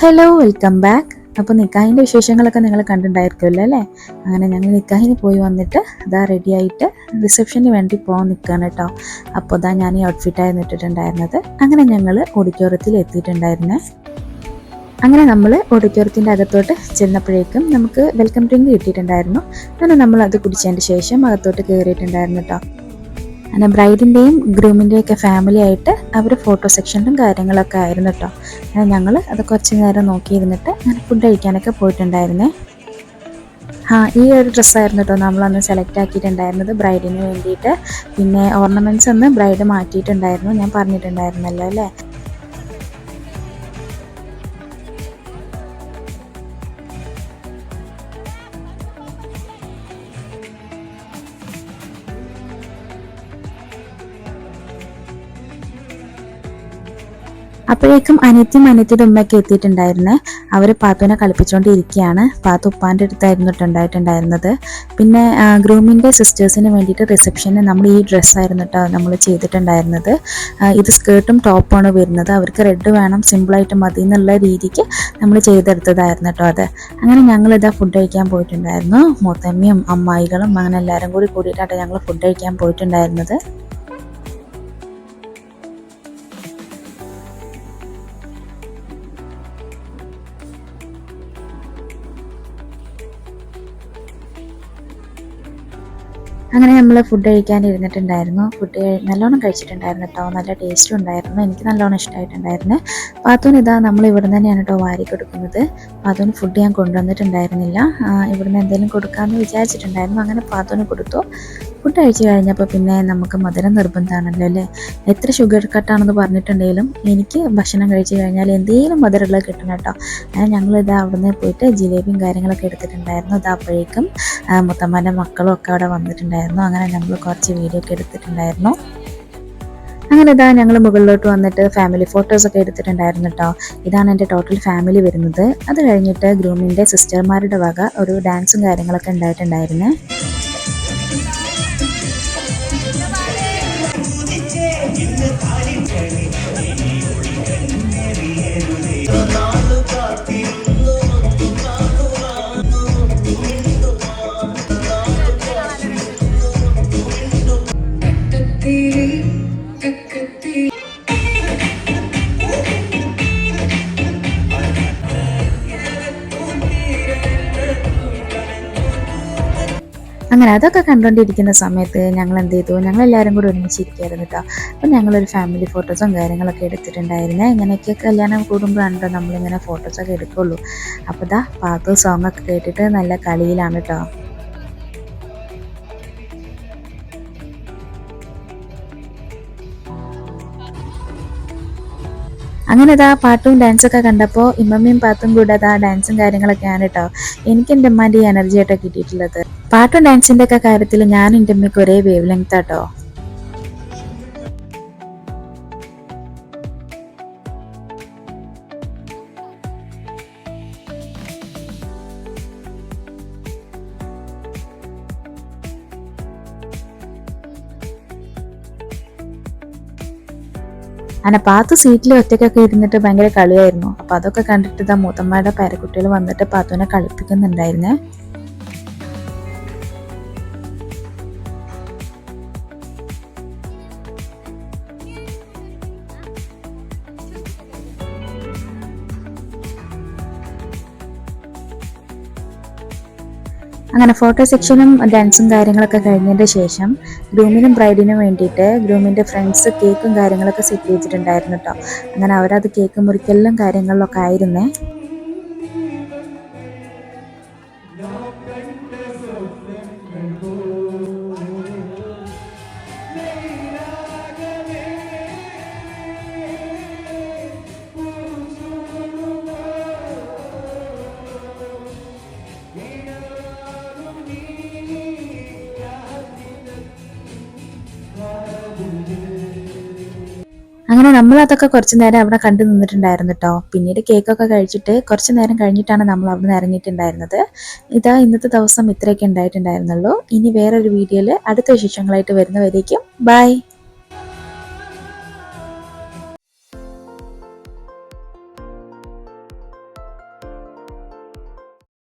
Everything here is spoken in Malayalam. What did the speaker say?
ഹലോ വെൽക്കം ബാക്ക് അപ്പോൾ നിക്കാഹിന്റെ വിശേഷങ്ങളൊക്കെ നിങ്ങൾ കണ്ടിട്ടുണ്ടായിരിക്കുമല്ലോ അല്ലേ? അങ്ങനെ ഞങ്ങൾ നിക്കാഹിന് പോയി വന്നിട്ട് ഇതാ റെഡി ആയിട്ട് റിസപ്ഷന് വേണ്ടി പോകാൻ നിൽക്കുകയാണ് കേട്ടോ. അപ്പോൾ ഇതാ ഞാൻ ഈ ഔട്ട്ഫിറ്റായിരുന്നു ഇട്ടിട്ടുണ്ടായിരുന്നത്. അങ്ങനെ ഞങ്ങൾ ഓഡിറ്റോറിയത്തിൽ എത്തിയിട്ടുണ്ടായിരുന്നേ. അങ്ങനെ നമ്മൾ ഓഡിറ്റോറിയത്തിന്റെ അകത്തോട്ട് ചെന്നപ്പോഴേക്കും നമുക്ക് വെൽക്കം ഡ്രിങ്ക് കിട്ടിയിട്ടുണ്ടായിരുന്നു. അങ്ങനെ നമ്മൾ അത് കുടിച്ചതിന്റെ ശേഷം അകത്തോട്ട് കയറിയിട്ടുണ്ടായിരുന്നു കേട്ടോ. അങ്ങനെ ബ്രൈഡിന്റെയും ഗ്രൂമിന്റെയും ഒക്കെ ഫാമിലി ആയിട്ട് അവർ ഫോട്ടോ സെക്ഷനിലും കാര്യങ്ങളൊക്കെ ആയിരുന്നു കേട്ടോ അങ്ങനെ ഞങ്ങൾ അത് കുറച്ച് നേരം നോക്കിയിരുന്നിട്ട് അങ്ങനെ ഫുഡ് കഴിക്കാനൊക്കെ പോയിട്ടുണ്ടായിരുന്നേ. ആ ഈ ഒരു ഡ്രസ്സായിരുന്നു കേട്ടോ നമ്മളന്ന് സെലക്ട് ആക്കിയിട്ടുണ്ടായിരുന്നത് ബ്രൈഡിന് വേണ്ടിയിട്ട്. പിന്നെ ഓർണമെന്റ്സ് ഒന്ന് ബ്രൈഡ് മാറ്റിയിട്ടുണ്ടായിരുന്നു ഞാൻ പറഞ്ഞിട്ടുണ്ടായിരുന്നല്ലോ അല്ലേ? അപ്പോഴേക്കും അനിയത്തിയും അനിയത്തിയുടെ ഉമ്മയൊക്കെ എത്തിയിട്ടുണ്ടായിരുന്നു. അവർ പാത്തുവിനെ കളിപ്പിച്ചുകൊണ്ടിരിക്കുകയാണ് പാത്തു ഉപ്പാന്റെ അടുത്തായിരുന്നു ഉണ്ടായിട്ടുണ്ടായിരുന്നത്. പിന്നെ ഗ്രൂമിന്റെ സിസ്റ്റേഴ്സിന് വേണ്ടിയിട്ട് റിസപ്ഷന് നമ്മൾ ഈ ഡ്രസ്സായിരുന്നു കേട്ടോ നമ്മൾ ചെയ്തിട്ടുണ്ടായിരുന്നത്. ഇത് സ്കേർട്ടും ടോപ്പാണ് വരുന്നത്. അവർക്ക് റെഡ് വേണം സിമ്പിളായിട്ട് മതി എന്നുള്ള രീതിക്ക് നമ്മൾ ചെയ്തെടുത്തതായിരുന്നു കേട്ടോ അത്. അങ്ങനെ ഞങ്ങളിതാ ഫുഡ് കഴിക്കാൻ പോയിട്ടുണ്ടായിരുന്നു. മൂത്തമ്മയും അമ്മായികളും അങ്ങനെ എല്ലാവരും കൂടി കൂടിയിട്ടാണ് ഞങ്ങൾ ഫുഡ് കഴിക്കാൻ പോയിട്ടുണ്ടായിരുന്നത്. അങ്ങനെ നമ്മൾ ഫുഡ് കഴിക്കാൻ ഇരുന്നിട്ടുണ്ടായിരുന്നു ഫുഡ് നല്ലോണം കഴിച്ചിട്ടുണ്ടായിരുന്നു കേട്ടോ നല്ല ടേസ്റ്റും ഉണ്ടായിരുന്നു. എനിക്ക് നല്ലോണം ഇഷ്ടമായിട്ടുണ്ടായിരുന്നു പാത്തൂന് ഇതാ നമ്മൾ ഇവിടെ തന്നെയാണ് കേട്ടോ വാരി കൊടുക്കുന്നത്. പാത്തൂന് ഫുഡ് ഞാൻ കൊണ്ടുവന്നിട്ടുണ്ടായിരുന്നില്ല. ഇവിടുന്ന് എന്തെങ്കിലും കൊടുക്കാമെന്ന് വിചാരിച്ചിട്ടുണ്ടായിരുന്നു. അങ്ങനെ പാത്തൂന് കൊടുത്തു. ഫുഡ് കഴിച്ചു കഴിഞ്ഞപ്പോൾ പിന്നെ നമുക്ക് മധുരം നിർബന്ധമാണല്ലോ അല്ലേ? എത്ര ഷുഗർ കട്ടാണെന്ന് പറഞ്ഞിട്ടുണ്ടെങ്കിലും എനിക്ക് ഭക്ഷണം കഴിച്ചു കഴിഞ്ഞാൽ എന്തെങ്കിലും മധുരമുള്ളത് കിട്ടണം കേട്ടോ. അങ്ങനെ ഞങ്ങളിത് അവിടുന്ന് പോയിട്ട് ജിലേബിയും കാര്യങ്ങളൊക്കെ എടുത്തിട്ടുണ്ടായിരുന്നു. അതപ്പോഴേക്കും അപ്പോഴേക്കും മുത്തമ്മന്റെ മക്കളും ഒക്കെ അവിടെ വന്നിട്ടുണ്ടായിരുന്നു. അങ്ങനെ ഞങ്ങൾ കുറച്ച് വീഡിയോ ഒക്കെ എടുത്തിട്ടുണ്ടായിരുന്നു. അങ്ങനെ ഇതാ ഞങ്ങൾ മുകളിലോട്ട് വന്നിട്ട് ഫാമിലി ഫോട്ടോസ് ഒക്കെ എടുത്തിട്ടുണ്ടായിരുന്നു കേട്ടോ. ഇതാണ് എന്റെ ടോട്ടൽ ഫാമിലി വരുന്നത്. അത് കഴിഞ്ഞിട്ട് ഗ്രൂമിന്റെ സിസ്റ്റർമാരുടെ വക ഒരു ഡാൻസും കാര്യങ്ങളൊക്കെ ഉണ്ടായിട്ടുണ്ടായിരുന്നേ. இன்னும் അങ്ങനെ അതൊക്കെ കണ്ടുകൊണ്ടിരിക്കുന്ന സമയത്ത് ഞങ്ങൾ എന്ത് ചെയ്തു ഞങ്ങൾ എല്ലാവരും കൂടി ഒരുമിച്ചിരിക്കുകയായിരുന്നു കേട്ടോ അപ്പം ഞങ്ങളൊരു ഫാമിലി ഫോട്ടോസും കാര്യങ്ങളൊക്കെ എടുത്തിട്ടുണ്ടായിരുന്നേ. ഇങ്ങനെയൊക്കെ കല്യാണം കൂടുമ്പോഴാണല്ലോ നമ്മളിങ്ങനെ ഫോട്ടോസൊക്കെ എടുക്കുള്ളൂ. അപ്പോൾ ഇതാ പാത്തു സോങ്ങൊക്കെ കേട്ടിട്ട് നല്ല കളിയിലാണ് കേട്ടോ അങ്ങനെ അതാ പാട്ടും ഡാൻസൊക്കെ കണ്ടപ്പോൾ ഇമ്മമ്മയും പാത്തും കൂടെ അതാ ഡാൻസും കാര്യങ്ങളൊക്കെയാണ് കേട്ടോ എനിക്ക് എന്റെ അമ്മാന്റെ ഈ എനർജി ആയിട്ടോ കിട്ടിയിട്ടുള്ളത്. പാട്ടും ഡാൻസിന്റെ ഒക്കെ കാര്യത്തിൽ ഞാൻ എന്റെ അമ്മയ്ക്ക് ഒരേ വേവ് ലെങ്ത് ആട്ടോ. അങ്ങനെ പാത്തു സീറ്റിൽ ഒറ്റയ്ക്കൊക്കെ ഇരുന്നിട്ട് ഭയങ്കര കളിയായിരുന്നു. അപ്പൊ അതൊക്കെ കണ്ടിട്ട് ഇതാ മൂത്തമ്മയുടെ പേരക്കുട്ടികൾ വന്നിട്ട് പാത്തുവിനെ കളിപ്പിക്കുന്നുണ്ടായിരുന്നേ. അങ്ങനെ ഫോട്ടോ സെക്ഷനും ഡാൻസും കാര്യങ്ങളൊക്കെ കഴിഞ്ഞതിന്റെ ശേഷം ഗ്രൂമിനും ബ്രൈഡിനും വേണ്ടിയിട്ട് ഗ്രൂമിന്റെ ഫ്രണ്ട്സ് കേക്കും കാര്യങ്ങളൊക്കെ സെറ്റ് ചെയ്തിട്ടുണ്ടായിരുന്നു കേട്ടോ അങ്ങനെ അവരത് കേക്ക് മുറിക്കലിലും കാര്യങ്ങളിലൊക്കെ ആയിരുന്നേ. അങ്ങനെ നമ്മൾ അതൊക്കെ കുറച്ച് നേരം അവിടെ കണ്ടു നിന്നിട്ടുണ്ടായിരുന്നു കേട്ടോ പിന്നീട് കേക്കൊക്കെ കഴിച്ചിട്ട് കുറച്ച് നേരം കഴിഞ്ഞിട്ടാണ് നമ്മൾ അവിടെ നിന്ന് ഇറങ്ങിയിട്ടുണ്ടായിരുന്നത്. ഇതാ ഇന്നത്തെ ദിവസം ഇത്രയൊക്കെ ഉണ്ടായിട്ടുണ്ടായിരുന്നുള്ളൂ. ഇനി വേറൊരു വീഡിയോയിൽ അടുത്ത വിശേഷങ്ങളായിട്ട് വരുന്നവരേക്കും ബൈ